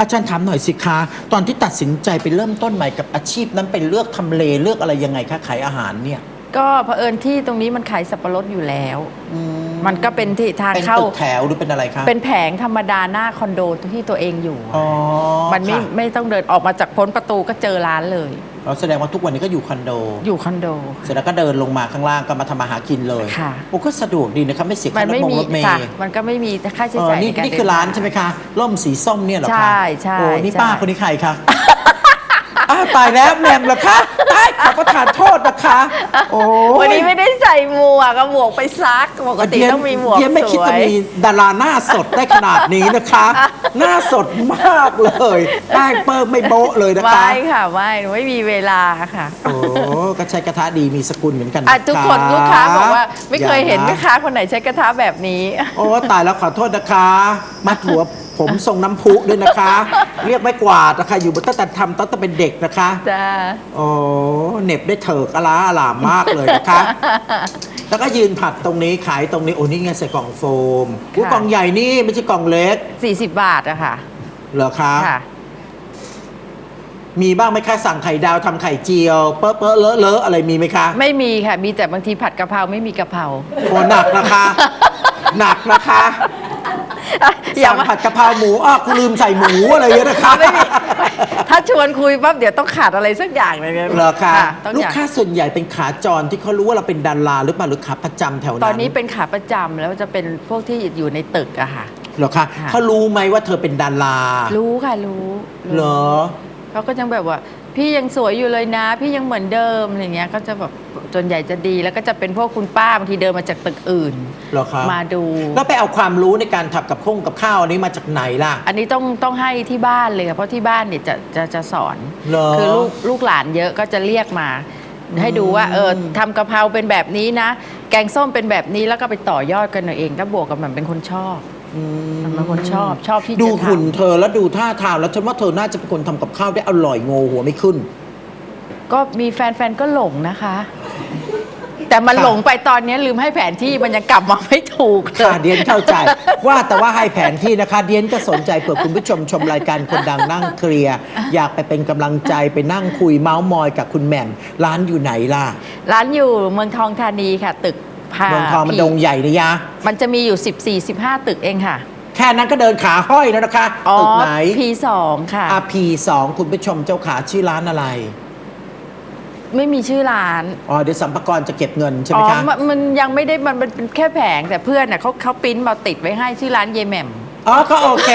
อาจารย์ถามหน่อยสิคะ ตอนที่ตัดสินใจไปเริ่มต้นใหม่กับอาชีพนั้นเป็นเลือกทำเลเลือกอะไรยังไงคะขายอาหารเนี่ย ก็เผอิญที่ตรงนี้มันขายสับปะรดอยู่แล้วมันก็เป็นที่ทางเป็นเข้า ตึกแถวหรือเป็นอะไรคะเป็นแผงธรรมดาหน้าคอนโดที่ตัวเองอยู่ อ๋อมันไม่ค่ะไม่ต้องเดินออกมาจากพ้นประตูก็เจอร้านเลยอ๋อแสดงว่าทุกวันนี้ก็อยู่คอนโด อยู่คอนโด เสร็จแล้วก็เดินลงมาข้างล่างก็มาทำมาหากินเลยค่ะ โอ้ก็สะดวกดีนะครับไม่เสียมัค่านรถไม่มงมีรถเมค่ะย์มันก็ไม่มีค่าใช้เออจ่ายนี่ในการนี่คือเดิทงร้านใช่ไหมคะ ร่มสีส้มเนี่ยเหรอคะใช่ใช่โอ้นี่ใช่ ป้าคนนี้ใครคะ อ้าวตายแล้วแหมมเหรอคะตายขอประทานโทษนะคะ โอ้ยวันนี้ไม่ได้ใส่หมวกก็หมวกไปซักปกติต้องมีหมวกเดียนไม่สคิดวจะยมีดาราหน้าสดได้ขนาดนี้นะคะ หน้าสดมากเลยแป้งเปิ้มไม่โบ๊ะเลยนะคะไม่ค่ะไม่หนูไม่มีเวลาค่ะ โอ้ ก็ใช้กระทะดีมีสกุลเหมือนกันอะะะทุกคนลูกค้าบอกว่าไม่เคยเห็นอาะแม่ค้าคนไหนใช้กระทะแบบนี้ โอ้ตายแล้วขอโทษนะคะ มัดหัวผมทรงน้ำพุด้วยนะคะ เรียกไม่กวาดนะคะอยู่บนตั้งแต่ทำตั้งแต่เป็นเด็กนะคะจ้าโอ้เหน็บได้เถิกอลาอลามมากเลยนะคะ แล้วก็ยืนผัดตรงนี้ขายตรงนี้โอ้นี่ไงใส่กล่องโฟมอู้ค่ะกล่องใหญ่นี่ไม่ใช่กล่องเล็ก40 บาทอะค่ะเหรอคะค่ะ มีบ้างไหมคะสั่งไข่ดาวทำไข่เจียว เปอะเปอะเลอะเลอะอะไรมีไหมคะไม่มีค่ะ มีแต่บางทีผัดกะเพราไม่มีกะเพรา โอ้หนักนะคะ หนักนะคะอย่าสั่งมาผัดกะเพราหมูอ้าวกูลืมใส่หมูอะไรเยอะนะคะไม่มีถ้าชวนคุยปั๊บเดี๋ยวต้องขาดอะไรสักอย่างเลยนี่ยเหรอคะต้องลูอกย่าง ค้าส่วนใหญ่เป็นขาจรที่เขารู้ว่าเราเป็นดาราหรือเปล่าหรือขาประจำแถวนั้นตอนนี้เป็นขาประจำแล้วจะเป็นพวกที่อยู่ในตึกอะค่ะ เหรอคะค่ะ เขารู้ไหมว่าเธอเป็นดารารู้ค่ะรู้เหรอ เขาก็ยังแบบว่า พี่ยังสวยอยู่เลยนะ พี่ยังเหมือนเดิมอะไรเงี้ยก็จะแบบส่วนใหญ่จะดี แล้วก็จะเป็นพวกคุณป้าบางทีเดินมาจากตึกอื่น เหรอคะมาดู แล้วไปเอาความรู้ในการทำกับข้องกับข้าวอันนี้มาจากไหนล่ะ อันนี้ต้องต้องให้ที่บ้านเลยค่ะเพราะที่บ้านเนี่ยจะจะจะสอน เหรอ คือลูกลูกหลานเยอะก็จะเรียกมา ให้ดูว่าเออทำกะเพราเป็นแบบนี้นะ แกงส้มเป็นแบบนี้แล้วก็ไปต่อยอดกันเอาเอง ก็บวกกับมันเป็นคนชอบ อืมมันเป็นคนชอบชอบที่จะดูหุ่นทำเธอแล้วดูท่าทางแล้วฉันว่าเธอน่าจะเป็นคนทำกับข้าวได้อร่อยโงหัวไม่ขึ้นก็มีแฟนๆก็หลงนะคะ แต่มันค่ะ หลงไปตอนนี้ลืมให้แผนที่มันยังกลับมาไม่ถูกเลค่ะย เดียนเข้าใจว่าแต่ว่าให้แผนที่นะคะ เดียนก็สนใจเผื่อคุณผู้ชมชมรายการคนดังนั่งเคลียร์อยากไปเป็นกำลังใจไปนั่งคุยเมาส์มอยกับคุณแหม่มร้านอยู่ไหนล่ะ ร้านอยู่เมืองทองธานีค่ะ ตึก พาเมืองทองมันดงใหญ่นะยะ มันจะมีอยู่ 14 15 ตึกเองค่ะ แค่นั้นก็เดินขาห้อยแล้วนะคะอ๋อตึกไหน P2 ค่ะอาพีสองคุณผู้ชมเจ้าขาชื่อร้านอะไร ไม่มีชื่อร้าน อ๋อเดี๋ยวสัมภากรจะเก็บเงินใช่ไหอ๋มอคะมันมันยังไม่ได้มันมันเป็นแค่แผงแต่เพื่อนน่ะเขาเขาปริ้นมาติดไว้ให้ชื่อร้านเยแหม่ม อ๋อก็โอเค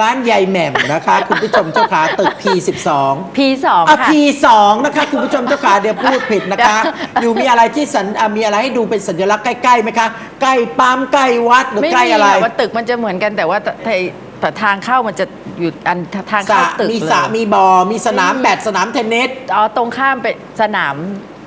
ร้านใยายแหม่มนะคะ คุณผู้ชมเจ้าขาตึก P12 P2 อะ ค่ะ P2 นะคะ คุณผู้ชมเจ้าขาเดี๋ยวพูดผิดนะคะ อยู่มีอะไรที่สัญอะมีอะไรให้ดูเป็นสัญลักษณ์ใกล้ๆไหมคะ ใกล้ปั๊มใกล้วัดหรือไม่ใกล้มีอะไรค่ะว่าตึกมันจะเหมือนกันแต่ว่าแต่แต่แต่ทางเข้ามันจะอยู่อันทางสระเข้าตึกมีเลยสระมีบอ่อมีสนามแบดสนามเทนนิส อ๋อตรงข้ามเป็นสนาม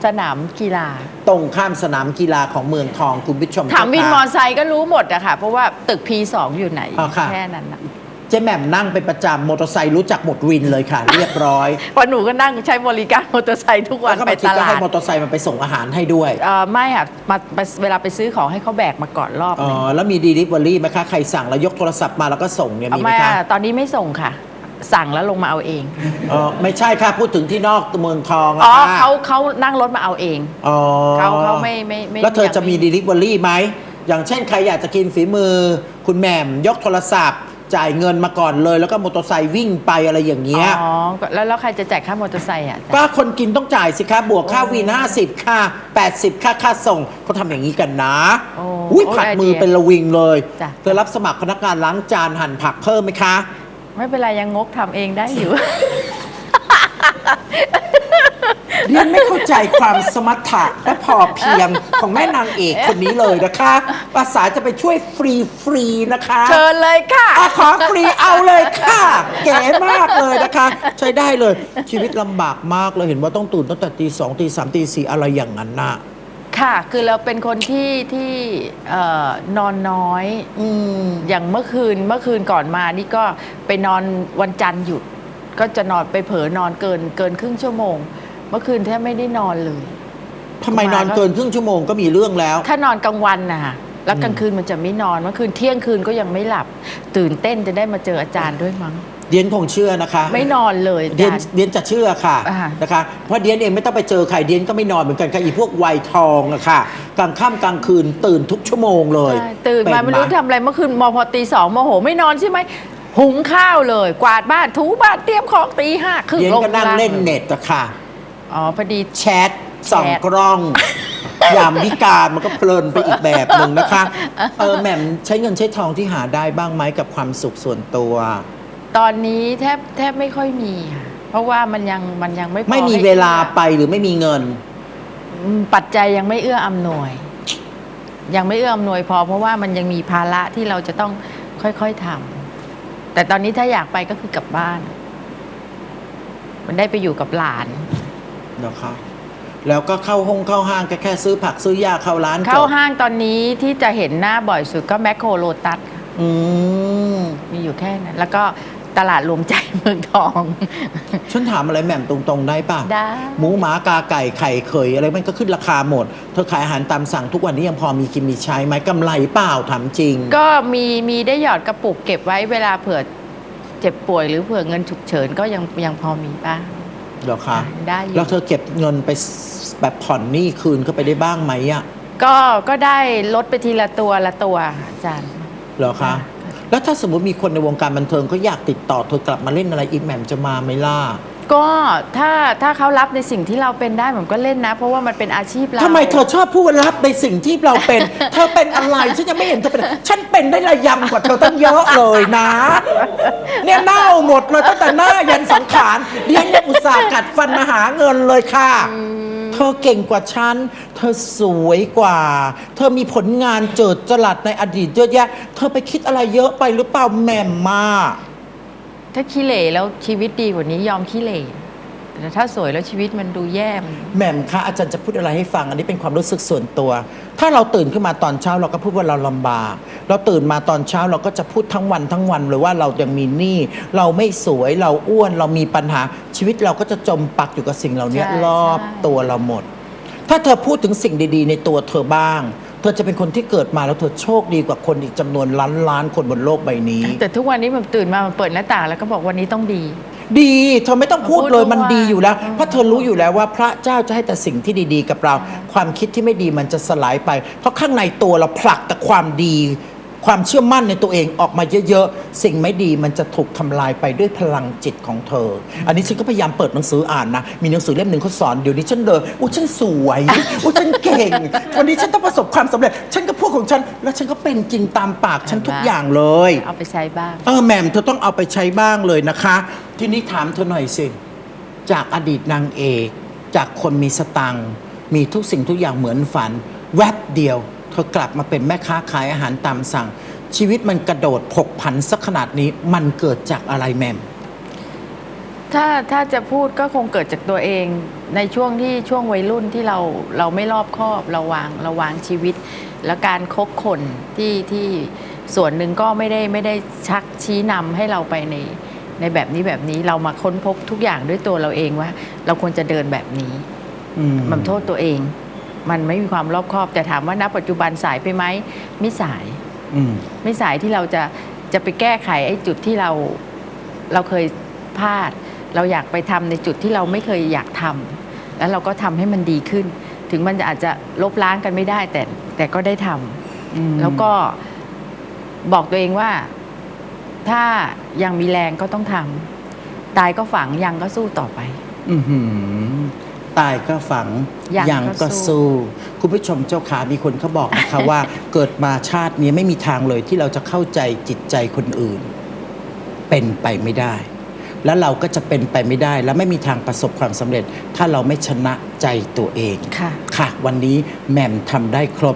สนามกีฬา ตรงข้ามสนามกีฬาของเมืองทองคุณผู้ชมถามวินเจ้มอขาไซค์ก็รู้หมดอะค่ะ เพราะว่าตึก P2 อยู่ไหน อ๋อค่ะ แค่นั้นนะเจ๊แหม่มนั่งเป็นประจำมอเตอร์ไซค์รู้จักหมดวินเลยค่ะ เรียบร้อยเพราะหนูก็นั่งใช้บริการมอเตอร์ไซค์ทุกวัแล้นวก็ไปบางทีตก็ลาให้ดมอเตอร์ไซค์มันไปส่งอาหารให้ด้วยเอ่อไม่ค่ะมามาเวลาไปซื้อของให้เขาแบกมาก่อนรอบหอ๋อนึงแล้วมีดีลิเวอรี่ไหมคะ ใครสั่งแล้วยกโทรศัพท์มาแล้วก็ส่งเนี่ยมีไหมไม่คะ อะตอนนี้ไม่ส่งค่ะ สั่งแล้วลงมาเอาเองอ๋อไม่ใช่ค่ะพูดถึงที่นอกเมืองทองอะอ๋อค่ะเขาเขานั่งรถมาเอาเอง อ๋อเขาเขาไม่ไม่ไม่แล้วเธอจะมียังไดีลิเวอรี่ไหม อย่างเช่นใครอยากจะกินฝีมือ คุณแหม่มยกโทรศัพท์ จ่ายเงินมาก่อนเลย แล้วก็มอเตอร์ไซค์วิ่งไปอะไรอย่างเงี้ย อ๋อ แล้วแล้วใครจะจ่ายค่ามอเตอร์ไซค์อะ ก็คนกินต้องจ่ายสิคะบวกค่าวิน 50 ค่า 80 ค่าค่าส่งเขาทำอย่างนี้กันนะโอ้อุ้ยโอ้ผัดไอเดียมือเป็นระวิงเลยจ้ะ เธอรับสมัครพนักงานล้างจานหั่นผักเพิ่มไหมคะ ไม่เป็นไรยังงกทำเองได้อยู่ เรียนไม่เข้าใจความสมรรถะและพอเพียงของแม่นางเอกคนนี้เลยนะคะ ภาษาจะไปช่วยฟรีฟรีๆนะคะเชิญเลยค่ะ อะขอฟรีเอาเลยค่ะ เก๋มากเลยนะคะ ใช้ได้เลยชีวิตลำบากมากเลยเห็นว่าต้องตื่นตั้งแต่ตีสองตีสามตีสี่อะไรอย่างนั้นน่ะ ค่ะ คือเราเป็นคนที่ที่เอ่อนอนน้อย อืม อย่างเมื่อคืนเมื่อคืนก่อนมานี่ก็ไปนอนวันจันทร์หยุด ก็จะนอนไปเผลอนอนเกินเกินครึ่งชั่วโมง เมื่อคืนแทบไม่ได้นอนเลย ทำไมนอนเกินครึ่งชั่วโมงก็มีเรื่องแล้ว ถ้านอนกลางวันนะคะแล้วกลางคืนมันจะไม่นอนเมื่อคืนเที่ยงคืนก็ยังไม่หลับ ตื่นเต้นจะได้มาเจออาจารย์ด้วยมั้ง เดียนคงเชื่อนะคะไม่นอนเลยเดียนอาจารย์ เดียนจะเชื่อค่ะอ่า นะคะ เพราะเดียนเองไม่ต้องไปเจอใครเดียนก็ไม่นอนเหมือนกันค่ะอีพวกวัยทองอะค่ะกลางค่ำกลางคืนตื่นทุกชั่วโมงเลยใช่ตื่นมาเป็ไม่รู้หทำอะไรเมื่อคืนมพอตีสองโมโหไม่นอนใช่ไหมหุงข้าวเลย กวาดบ้านถูบ้านเตรียมของตีห้าครึ่งเดียนลงก็นั่งล่าเล่นเน็ตอะค่ะ อ๋อพอดี แชทส่องแชท กล้อง ยามวิการมันก็เพลินไปอีกแบบหนึ่งนะคะ เออแหม่มใช้เงินใช้ทองที่หาได้บ้างไหมกับความสุขส่วนตัว ตอนนี้แทบแทบไม่ค่อยมีค่ะเพราะว่ามันยังมันยังไม่พอไม่มีให้เวลาไปหรือไม่มีเงิน อืมปัจจัยยังไม่เอื้ออำนวย ยังไม่เอื้ออำนวยพอ เพราะว่ามันยังมีภาระที่เราจะต้องค่อยๆทำแต่ตอนนี้ถ้าอยากไปก็คือกลับบ้าน มันได้ไปอยู่กับหลาน นะคะแล้วก็เข้าห้องเข้าห้างก็แค่ซื้อผักซื้อยาเข้าร้านเข้าจบห้างตอนนี้ที่จะเห็นหน้าบ่อยสุดก็แมคโครโลตัส อืม มีอยู่แค่นั้น แล้วก็ ตลาดรวมใจเมืองทอง ฉันถามอะไรแหม่มตรงๆได้ป่ะ ได้ หมูหมากาไก่ไข่เขยอะไรมันก็ขึ้นราคาหมด เธอขายอาหารตามสั่งทุกวันนี้ยังพอมีกินมีใช้ไหมกำไรเปล่าถามจริง ก็มีมีได้หยอดกระปุกเก็บไว้เวลาเผื่อเจ็บป่วยหรือเผื่อเงินฉุกเฉินก็ยังยังพอมีบ้าง เหรอคะได้อยู่ แล้วเธอเก็บเงินไปแบบผ่อนหนี้คืนเข้าไปได้บ้างไหมอะก็ก็ได้ลดไปทีละตัวละตัวอาจารย์ เหรอคะค่ะ แล้วถ้าสมมติมีคนในวงการบันเทิงเขาอยากติดต่อเธอกลับมาเล่นอะไรอีกแหม่มจะมาไหมล่ะก็ถ้าถ้าเขารับในสิ่งที่เราเป็นได้ผมก็เล่นนะ เพราะว่ามันเป็นอาชีพเราทำไมเธอชอบพูดว่ารับในสิ่งที่เราเป็น เธอเป็นอะไรฉันยังไม่เห็นเธอเป็นฉันเป็นได้ระยำกว่าเธอตั้งเยอะเลยนะ เนี่ยเน่าหมดเลยตั้งแต่หน้ายันสังขารเรียนยังอุตส่าห์กัดฟันมาหาเงินเลยค่ะเธอเก่งกว่าฉัน เธอสวยกว่า เธอมีผลงานเจิดจรัสในอดีตเยอะแยะ เธอไปคิดอะไรเยอะไปหรือเปล่าแหม่มมา ถ้าขี้เหร่แล้วชีวิตดีกว่านี้ยอมขี้เหร่ แต่ถ้าสวยแล้วชีวิตมันดูแย่มันแหม่มคะอาจารย์จะพูดอะไรให้ฟัง อันนี้เป็นความรู้สึกส่วนตัว ถ้าเราตื่นขึ้นมาตอนเช้าเราก็พูดว่าเราลำบาก เราตื่นมาตอนเช้าเราก็จะพูดทั้งวันทั้งวันเลยว่าเรายังมีหนี้เราไม่สวยเราอ้วนเรามีปัญหาชีวิตเราก็จะจมปักอยู่กับสิ่งเหล่านี้ใช่รอบใช่ตัวเราหมด ถ้าเธอพูดถึงสิ่งดีๆ ในตัวเธอบ้าง เธอจะเป็นคนที่เกิดมาแล้วเธอโชคดีกว่าคนอีกจำนวนล้านล้านๆคนบนโลกใบนี้ แต่ทุกวันนี้มันตื่นมามันเปิดหน้าต่างแล้วก็บอกวันนี้ต้องดี ดี เธอไม่ต้องพูดเลยพูดทุกมันดีวันอยู่แล้วอืมเพราะเธอรู้อยู่แล้วว่าพระเจ้าจะให้แต่สิ่งที่ดีๆ กับเรา ความคิดที่ไม่ดีมันจะสลายไป เพราะข้างในตัวเราผลักแต่ความดี ความเชื่อมั่นในตัวเองออกมาเยอะๆ สิ่งไม่ดีมันจะถูกทำลายไปด้วยพลังจิตของเธอ อันนี้ฉันก็พยายามเปิดหนังสืออ่านนะ มีหนังสือเล่มหนึ่งเขาสอนเดี๋ยวนี้ฉันเลยอู้ฉันสวยอู้ฉันเก่ง วันนี้ฉันต้องประสบความสำเร็จ ฉันก็พูดของฉัน แล้วฉันก็เป็นจริงตามปากฉันทุกอย่างเลย เอาไปใช้บ้าง เออแหม่มเธอต้องเอาไปใช้บ้างเลยนะคะ ทีนี้ถามเธอหน่อยสิ จากอดีตนางเอกจากคนมีสตังค์มีทุกสิ่งทุกอย่างเหมือนฝัน แวบเดียว เธอกลับมาเป็นแม่ค้าขายอาหารตามสั่ง ชีวิตมันกระโดดผกผันสักขนาดนี้มันเกิดจากอะไรแม่มถ้าถ้าจะพูดก็คงเกิดจากตัวเอง ในช่วงที่ช่วงวัยรุ่นที่เราเราไม่รอบคอบเราวางเราวางชีวิต และการคบคนที่ที่ส่วนหนึ่งก็ไม่ได้ไม่ได้ชักชี้นำให้เราไปใน ในแบบนี้แบบนี้เรามาค้นพบทุกอย่างด้วยตัวเราเองว่า เราควรจะเดินแบบนี้อืมมันโทษตัวเอง มันไม่มีความรอบคอบแต่ถามว่าณปัจจุบันสายไปไหมไม่สายอืมไม่สายที่เราจะจะไปแก้ไขไอ้จุดที่เราเราเคยพลาด เราอยากไปทำในจุดที่เราไม่เคยอยากทำแล้วเราก็ทำให้มันดีขึ้น ถึงมันจะอาจจะลบล้างกันไม่ได้แต่แต่ก็ได้ทำอืมแล้วก็บอกตัวเองว่า ถ้ายังมีแรงก็ต้องทำตายก็ฝังยังก็สู้ต่อไป อือหือตายก็ฝังยังก็ก็สู้ สู้ คุณผู้ชมเจ้าขามีคนเขาบอกนะคะ ว่าเกิดมาชาตินี้ไม่มีทางเลยที่เราจะเข้าใจจิตใจคนอื่น เป็นไปไม่ได้ แล้วเราก็จะเป็นไปไม่ได้ และไม่มีทางประสบความสำเร็จ ถ้าเราไม่ชนะใจตัวเอง ค่ะ ค่ะ วันนี้แหม่มทำได้ครบ